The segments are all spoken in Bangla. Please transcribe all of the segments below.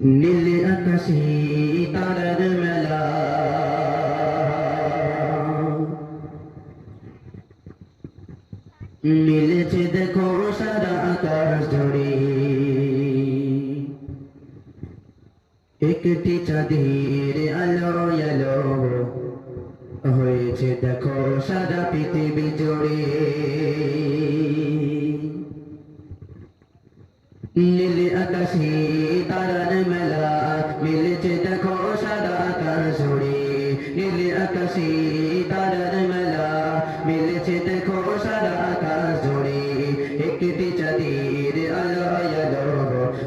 নীল আকাশে তারার মেলা। মিলেছে দেখো সারা আকাশ জুড়ে একটি চাঁদের আলো আলো হয়েছে দেখো সারা পৃথিবী জুড়ে। নীল আকাশে তারার মেলা, মিলেছে দেখো সারা আকাশ জুড়ে। নীল আকাশে তারার মেলা, মিলেছে দেখো সারা আকাশ জুড়ে। একটি চাঁদের আলো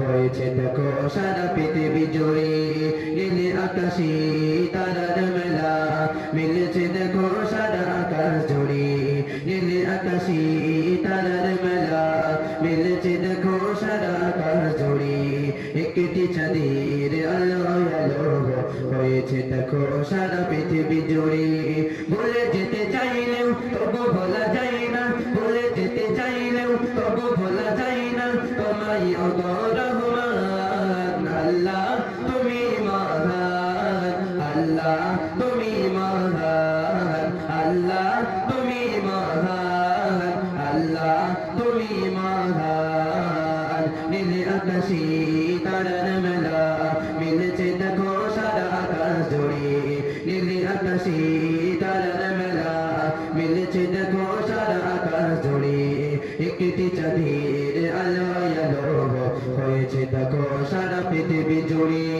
হয়েছে দেখো সারা পৃথিবী জুড়ে। নীল আকাশে একটি চাঁদের আলো আলো হয়েছে দেখো সারা পৃথিবী জুড়ে। বলে যেতে চাইলেও তবু বলা যায় না। বলে যেতে চাইলেও তবু বলা যায় না। তোমায় রহমান আল্লাহ, তুমি মহান। আল্লাহ, তুমি মহান। আল্লাহ, তুমি মহান। আল্লাহ, তুমি মহান। নীল আকাশে তারার মেলা মিলেছে দেখো সারা আকাশ জুড়ে নীল আকাশে তারার মেলা মিলেছে দেখো সারা আকাশ জুড়ে একটি চাঁদের আলো আলো হয়েছে দেখো সারা পৃথিবী জুড়ে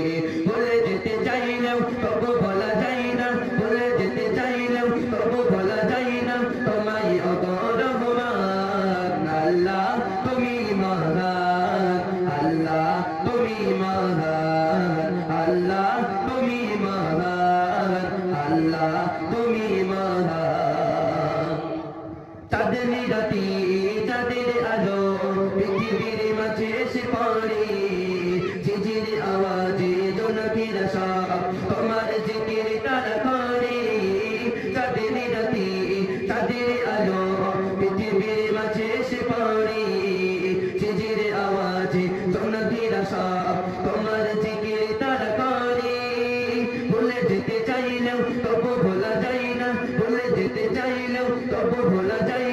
এসে পড়ে। ঝিঝির আওয়াজে জোনাকির সব তোমার জিকির তারা করে। চাঁদনি রাতি চাঁদের আলো পৃথিবীর মাঝে এসে পড়ে। ঝিঝির আওয়াজে জোনাকির সব তোমার জিকির তারা করে। ভুলে যেতে চাইলেও তবু ভোলা যায় না, ভুলে যেতে চাইলেও তবু ভোলা যায়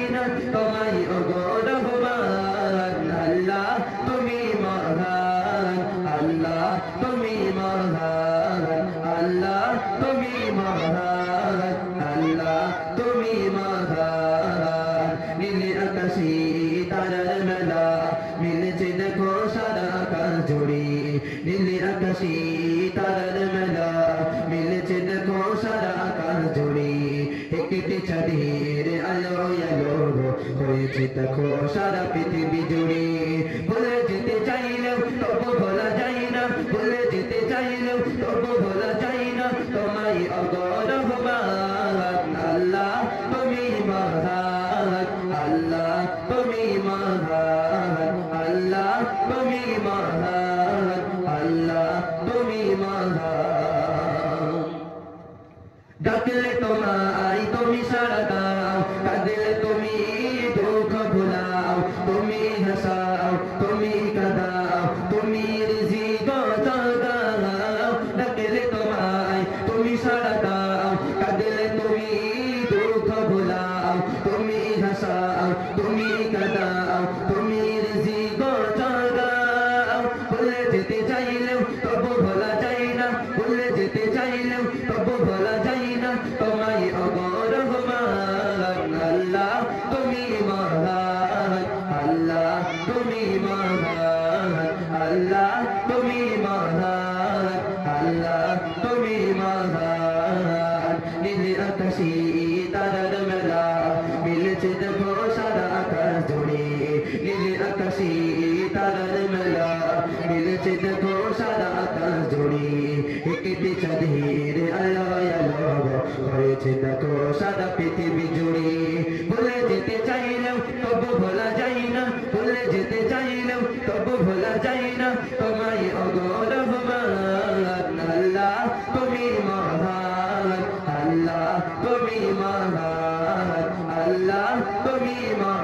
তারার মেলা মিলেছে দেখো সারা আকাশ জুড়ে একটি চাঁদের আলো আলো হয়েছে দেখো সারা পৃথিবী জুড়ে বলে যেতে চাইলেও তবু বলা যায় না বলে যেতে চাইলেও তবু যেতে চাইলেও তবু ভোলা যায় না। তোমায় রহমান, আল্লাহ তুমি মহান, আল্লাহ তুমি মহান, আল্লাহ তুমি মহান, আল্লাহ তুমি মহান। নীল আকাশে মেলা, মিলেছে দেখো সারা আকাশ জুড়ে। নীল আকাশে তারার মেলা মিলেছে দেখো সারা আকাশ জুড়ে একটি চাঁদের আলো হয়েছে দেখো সারা পৃথিবী জুড়ে ভুলে যেতে চাইলেও তবু ভোলা যায় না ভুলে যেতে চাইলেও তবু ভোলা যায় না তোমায় অগর আল্লাহ তুমি মহান আল্লাহ, তুমি মহান। আল্লাহ, তুমি মহান।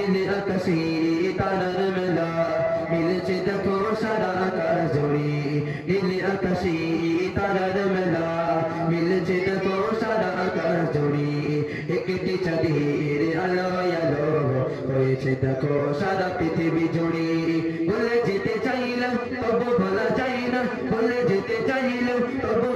আকাশে তারার মেলা মিলেছে দেখো সারা আকাশ জুড়ে নীল আকাশে তারার মেলা দেখো সারা আকাশ জুড়ে একটি চাঁদের আলোয় আলো হয়েছে দেখো সারা পৃথিবী জুড়ে ভুলে যেতে চাইলাম তবু ভোলা যায় না ভুলে যেতে চাইলেও তবু